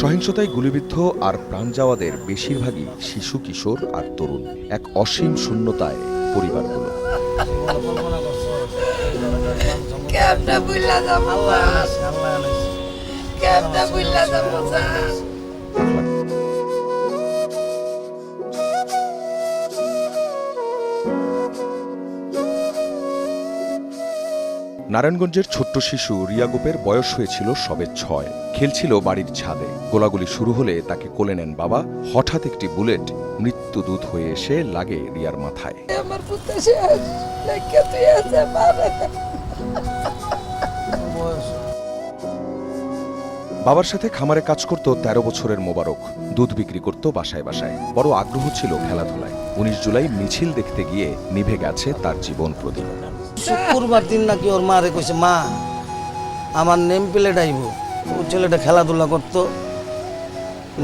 সহিংসতায় গুলিবিদ্ধ আর প্রাণ যাওয়াদের বেশিরভাগই শিশু কিশোর আর তরুণ। এক অসীম শূন্যতায় পরিবারগুলো। কেমনে বুঝলা যাব? কেমনে বুঝলা যাব? নারায়ণগঞ্জের ছোট্ট শিশু রিয়া গোপের বয়স হয়েছিল সবে ছয়। খেলছিল বাড়ির ছাদে। গোলাগুলি শুরু হলে তাকে কোলে নেন বাবা। হঠাৎ একটি বুলেট মৃত্যুদূত হয়ে এসে লাগে রিয়ার মাথায়। বাবার সাথে খামারে কাজ করত ১৩ বছরের মোবারক। দুধ বিক্রি করত বাসায় বাসায়। বড় আগ্রহ ছিল খেলাধুলায়। উনিশ জুলাই মিছিল দেখতে গিয়ে নিভে গেছে তার জীবন প্রদীপ শুক্রবার দিন নাকি ওর মারে কইছে, মা, আমার নেম প্লেট আইব। ও ছেলেটা খেলাধুলা করতো।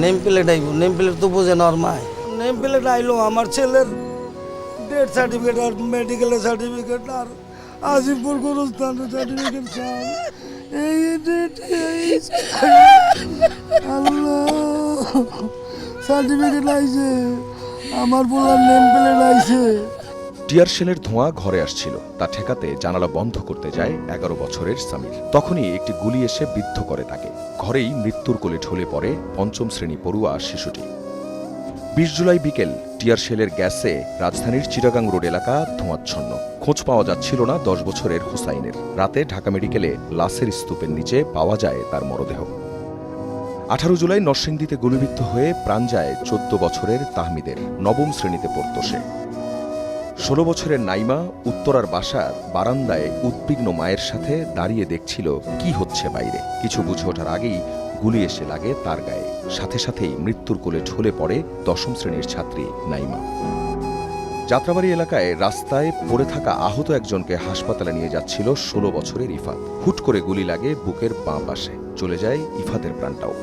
নেম প্লেট আইব, নেম প্লেট তো বোঝে না ওর মায়। নেম প্লেট আইলো আমার ছেলের, ডেথ সার্টিফিকেট আর মেডিকেলের সার্টিফিকেট আর আজিমপুর গুরুস্থানের সার্টিফিকেট এই ডেট আল্লাহ, সার্টিফিকেট আইছে, আমার পোলার নেম প্লেট আইছে। টিয়ার শেলের ধোঁয়া ঘরে আসছিল। তা ঠেকাতে জানালা বন্ধ করতে যায় এগারো বছরের সামির। তখনই একটি গুলি এসে বিদ্ধ করে তাকে। ঘরেই মৃত্যুর কোলে ঢলে পড়ে পঞ্চম শ্রেণি পড়ুয়া শিশুটি। বিশ জুলাই বিকেল, টিয়ার শেলের গ্যাসে রাজধানীর চিটাগাং রোড এলাকা ধোঁয়াচ্ছন্ন। খোঁজ পাওয়া যাচ্ছিল না দশ বছরের হুসাইনের। রাতে ঢাকা মেডিকেলে লাশের স্তূপের নিচে পাওয়া যায় তার মরদেহ। আঠারো জুলাই নরসিংদীতে গুলিবিদ্ধ হয়ে প্রাণ যায় চোদ্দ বছরের তাহমিদের। নবম শ্রেণীতে পড়ত সে। ষোলো বছরের নাইমা উত্তরার বাসার বারান্দায় উদ্বিগ্ন মায়ের সাথে দাঁড়িয়ে দেখছিল কি হচ্ছে বাইরে। কিছু বুঝে ওঠার আগেই গুলি এসে লাগে তার গায়ে। সাথে সাথেই মৃত্যুর কোলে ঢলে পড়ে দশম শ্রেণির ছাত্রী নাইমা। যাত্রাবাড়ি এলাকায় রাস্তায় পড়ে থাকা আহত একজনকে হাসপাতালে নিয়ে যাচ্ছিল ষোলো বছরের ইফাত। হুট করে গুলি লাগে বুকের বাঁ পাশে। চলে যায় ইফাতের প্রাণটাও।